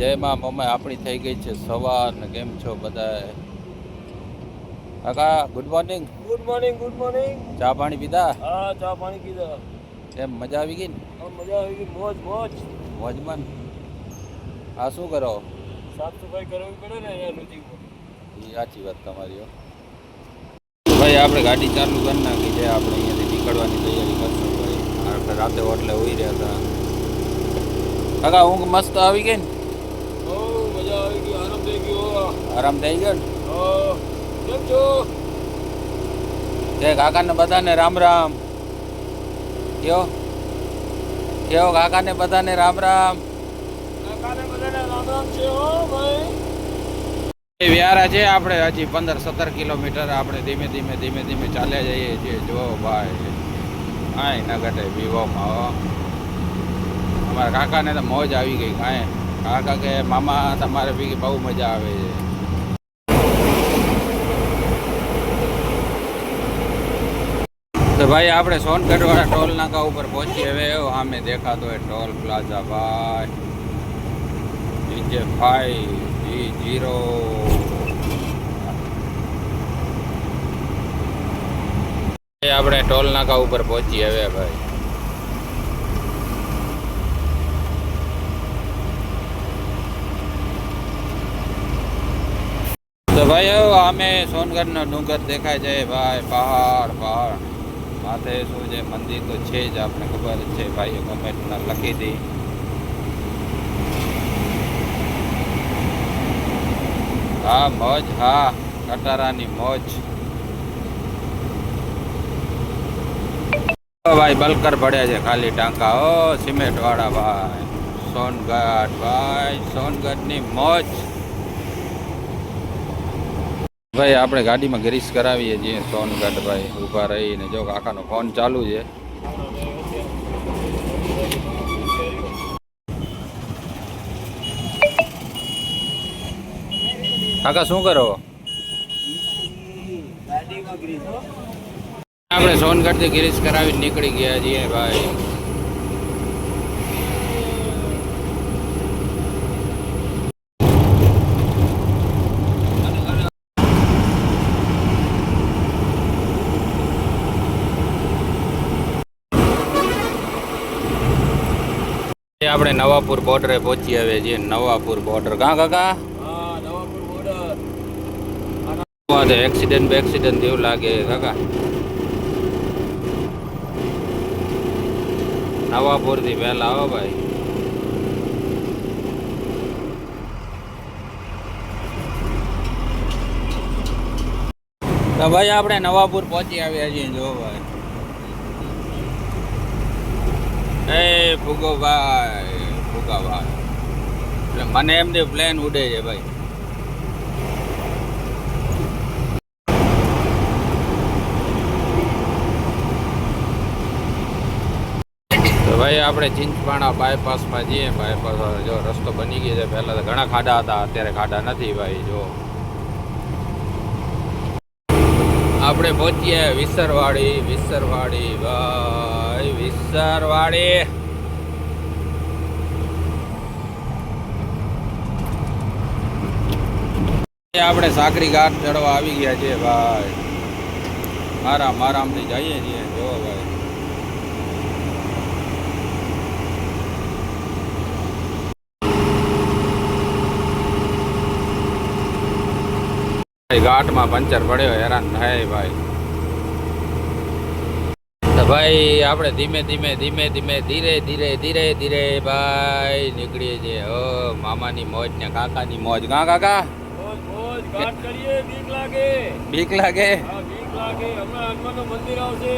જય માં મમ્મી આપણી થઈ ગઈ છે સવાર ને કેમ છો બધા કાકા good morning good morning good morning ચા પાણી પીધા? હા ચા પાણી કીધા કેમ મજા આવી ગઈ ને? મજા આવી ગઈ મોજ મોજ. મોજમાં આ શું કરો? સાફ સફાઈ કરવી પડે ને અહીંયા રોજી સાચી વાત તમારી હો. ભાઈ આપણે ગાડી ચાલુ કરી નાખી છે. આપણે અહીંયાથી નીકળવાની તૈયારી કરશું. ભાઈ આપણે રાતે હોટલે ઉઈ રહ્યા હતા. કાકા ઊંઘ મસ્ત આવી ગઈ ને બહુ મજા આવી ગઈ આરામ થઈ ગયો આરામ થઈ ગયો ને? કેમ છો? કાકાને બધાને રામ રામ. કયો કયો કાકાને બધાને રામ રામ? કાકાને બધાને રામ રામ છે હો ભાઈ. વ્યારા છે આપણે હજી પંદર સત્તર કિલોમીટર આપણે ધીમે ધીમે ધીમે ધીમે ચાલ્યા જઈએ છીએ. જો ભાઈ કાંઈ ના ઘટે વિવોમાં હો. અમારા કાકાને તો મોજ આવી ગઈ કાંઈ. કાકા કે મામા તમારે બી બહુ મજા આવે છે તો ભાઈ, આપણે સોનગઢ વાળા ટોલ નાકા ઉપર પહોંચી હવે. સામે દેખાતો હોય ટોલ પ્લાઝા ભાઈ. DJ five G zero. આપણે ટોલ નાકા ઉપર પહોંચી હવે ભાઈ. તો ભાઈ હવે અમે સોનગઢનો ડુંગર દેખાય છે. ભાઈ, પહાડ પહાડ. માથે શું છે, મંદિર તો છે જ, આપણે ખબર જ છે, ભાઈઓ કમેન્ટમાં લખી હતી હા, મોજ, હા, કટારાની મોજ. ઓ ભાઈ, બલકર પડ્યા છે, ખાલી ટાંકા. ઓ સિમેન્ટ વાળા ભાઈ, સોનગઢ, ભાઈ, સોનગઢની મોજ. ભાઈ, આપણે ગાડીમાં ગ્રીસ કરાવીએ છીએ. સોનગઢ ભાઈ ઊભા રહીને. જો કાકાનો ફોન ચાલુ છે. કાકા, શું કરો? આપણે સોનગઢથી ગિરીશ કરાવી નીકળી ગયા છીએ ભાઈ. આપણે નવાપુર બોર્ડરે પહોંચી આવ્યા છીએ. નવાપુર બોર્ડર કાં કાકા? બોર્ડર આ એક્સિડન્ટ એક્સિડન્ટ જેવું લાગે કાકા. નવાપુરથી વહેલા આવો ભાઈ. તો ભાઈ આપણે નવાપુર પહોંચી આવ્યા છીએ જો ભાઈ. ભોગવભાઈ ભાઈ એટલે મને એમની પ્લેન ઉડે છે ભાઈ. ભાઈ આપણે ચિંચપાણા બાયપાસમાં જઈએ. બાયપાસ જો રસ્તો બની ગયો છે. પહેલાં તો ઘણા ખાડા હતા, અત્યારે ખાડા નથી ભાઈ, જો. આપણે પહોંચીએ વિસરવાડી વિસરવાડી, ભાઈ, વિસરવાડી. આપણે સાકરી ઘાટ ચડવા આવી ગયા છે ભાઈ. મારા મારામથી જઈએ છીએ. જો ભાઈ. ઘાટમાં પંચર પડ્યો, હેરાન થાય ભાઈ. ભાઈ, આપણે ધીમે ધીમે ધીમે ધીમે, ધીરે ધીરે ધીરે ધીરે ભાઈ નીકળીએ છીએ. ઓ, મામાની મોજ ને કાકાની મોજ. કાં, કાકા? ઘાટ કરીએ બીક લાગે. બીક લાગે? હા બીક લાગે. હમણાં હનુમાનનું મંદિર આવશે.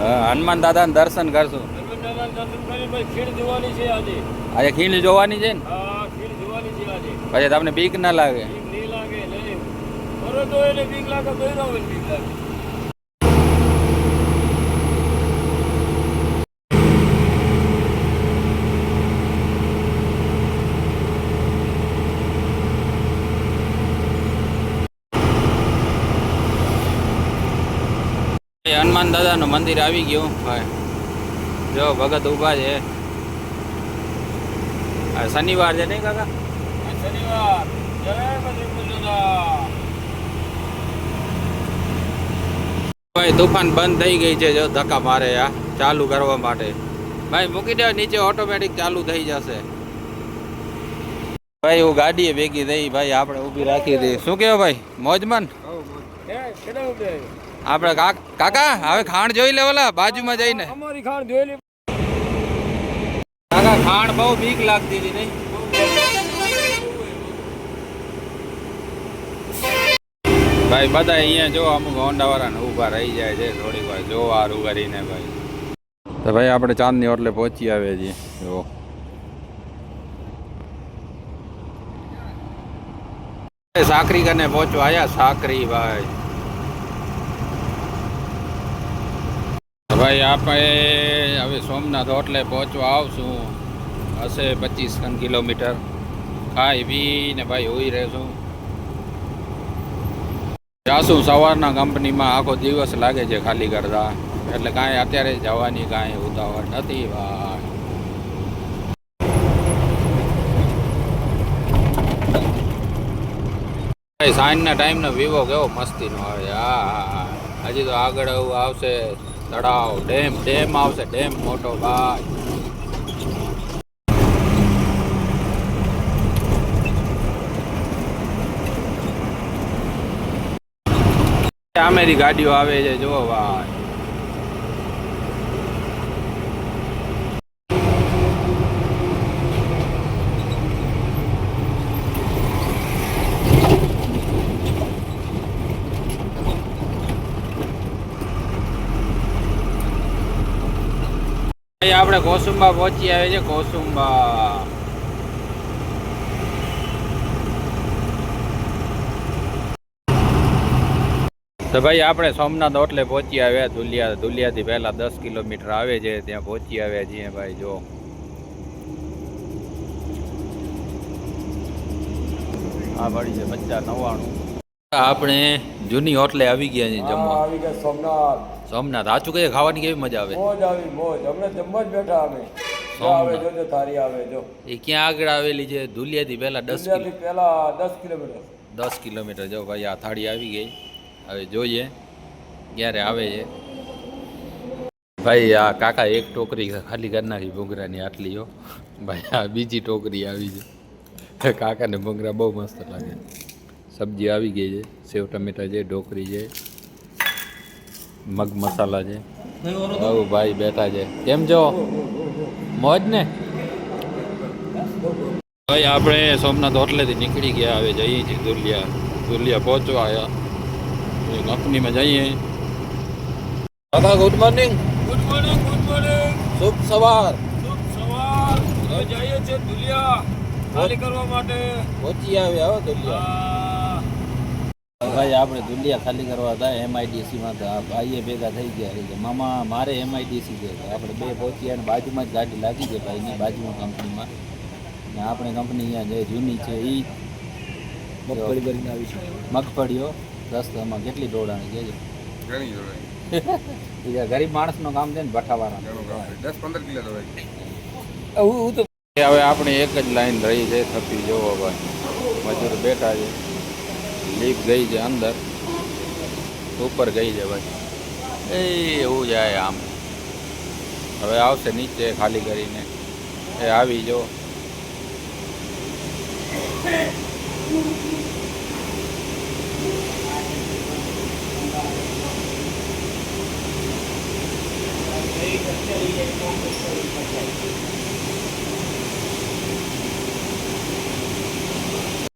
હા, હનુમાન દાદાને દર્શન કરશું. હનુમાન દાદાના દર્શન કરી પછી ખીણ જોવાની છે આજે. આજે ખીણ જોવાની છે ને? હા ખીણ જોવાની છે આજે. પછી તમને બીક ના લાગે. બીક નહીં લાગે નહીં. કરો તો એને બીક લાગે તો એના બીક લાગે એ હનુમાન દાદાનું મંદિર આવી ગયું. હોય જો ભગત ઊભા છે. શનિવાર છે નહીં કાકા? શનિવાર. ભાઈ તુફાન બંધ થઈ ગઈ છે જો ધક્કા મારે આ ચાલુ કરવા માટે. ભાઈ મૂકી દે નીચે ઓટોમેટિક ચાલુ થઈ જશે. ભાઈ હું ગાડીએ ભેગી થઈ ભાઈ આપણે ઊભી રાખી દઈએ. શું કહેવાય ભાઈ? મોજમન આપણે કાક- કાકા હવે ખાણ જોઈ લે ઓલા બાજુમાં જઈને. અમારી ખાણ જોઈ લે. કાકા ખાણ બહુ બીક લાગતી હતી નહીં? ભાઈ બધા અહીંયા જો અમુક હોન્ડા વાળાને ઊભા રહી જાય છે થોડીક વાર. જો હારું કરીને ભાઈ. તો ભાઈ આપણે ચાંદની ઓટલે પહોંચી આવે છીએ. જો. સાકરી કને પહોંચવા આવ્યા સાકરી ભાઈ. ભાઈ, આપણે હવે સોમનાથ હોટલે પહોંચવા આવશું. હશે પચીસ કિલોમીટર. ખાઈ પીને ભાઈ હોઈ રહેશું. જાશું સવારના કંપનીમાં. આખો દિવસ લાગે છે ખાલી કરતા. એટલે કાંઈ અત્યારે જવાની કાંઈ ઉતાવળ નથી ભાઈ. સાંજના ટાઈમનો વિવો કેવો મસ્તીનો આવે હા હા. હજી તો આગળ એવું આવશે. તળાવ, ડેમ ડેમ આવશે. ડેમ મોટો ભાઈ. આમેરી ગાડીઓ આવે છે. જુઓ ભાઈ ભાઈ આપણે કોસુંબા પહોંચી આવે છે કોસુંબા તો ભાઈ આપણે સોમનાથ હોટલે પહોંચી આવ્યા ધુલિયા ધુલિયાથી પહેલા દસ કિલોમીટર આવે છે ત્યાં પહોંચી આવ્યા છીએ ભાઈ જો. આ ભાડી છે પચાસ નવ્વાણું. આપણે જૂની હોટલે આવી ગયા છીએ જમવા. આવી ગયા સોમનાથ. સોમનાથ. સાચું કઈ ખાવાની કેવી મજા આવે? મોજ આવી મોજ. હમણાં જમવા જ બેઠા અમે. આવે જોજો થારી આવે જો. એ ક્યાં આગળ આવેલી છે? ધુલિયાથી પહેલા દસ પહેલા દસ કિલોમીટર. દસ કિલોમીટર. જો ભાઈ આ થાળી આવી ગઈ. હવે જોઈએ ક્યારે આવે છે. ભાઈ આ કાકા એક ટોકરી ખાલી કરી નાખી ભૂંગરાની આટલી હો. ભાઈ આ બીજી ટોકરી આવી છે. કાકાને ભૂંગરા બહુ મસ્ત લાગે. સબ્જી આવી ગઈ છે. સેવ ટમેટા છે ઢોકરી છે. મગ મસાલા છે. આવું ભાઈ બેઠા છે. કેમ છો? મોજ ને? ભાઈ આપણે સોમનાથ હોટલેથી નીકળી ગયા હવે જઈએ છીએ દુલિયા. દુલિયા પહોંચવા આવ્યા. કંપનીમાં જઈએ. દાદા good morning good morning good morning શુભ સવાર. શુભ સવાર. જઈએ છીએ દુલિયા ખાલી કરવા માટે. પહોંચી આવ્યા હો દુલિયા. ભાઈ આપણે દુલિયા ખાલી કરવા હતા એમઆઈડીસીમાં તો આ ભાઈએ ભેગા થઈ ગયા એટલે મામા મારે એમઆઈડીસી છે. તો આપણે બે પહોંચ્યા અને બાજુમાં જ ગાડી લાગી છે ભાઈની બાજુમાં કંપનીમાં. ને આપણે કંપની અહીંયા જે જૂની છે એ મગફળી કરીને આવી છે. મગફળીઓ રસ્તામાં કેટલી દોડાણી છે ગરીબ માણસનું કામ છે ને છે. દસ પંદર કિલો દવાઈ હવે આપણે એક જ લાઈન રહી છે થપી જોવો ભાઈ. મજૂર બેઠા છે. લીપ ગઈ છે અંદર. ઉપર ગઈ છે ભાઈ એ એવું જાય આમ. હવે આવશે નીચે ખાલી કરીને. એ આવી જો.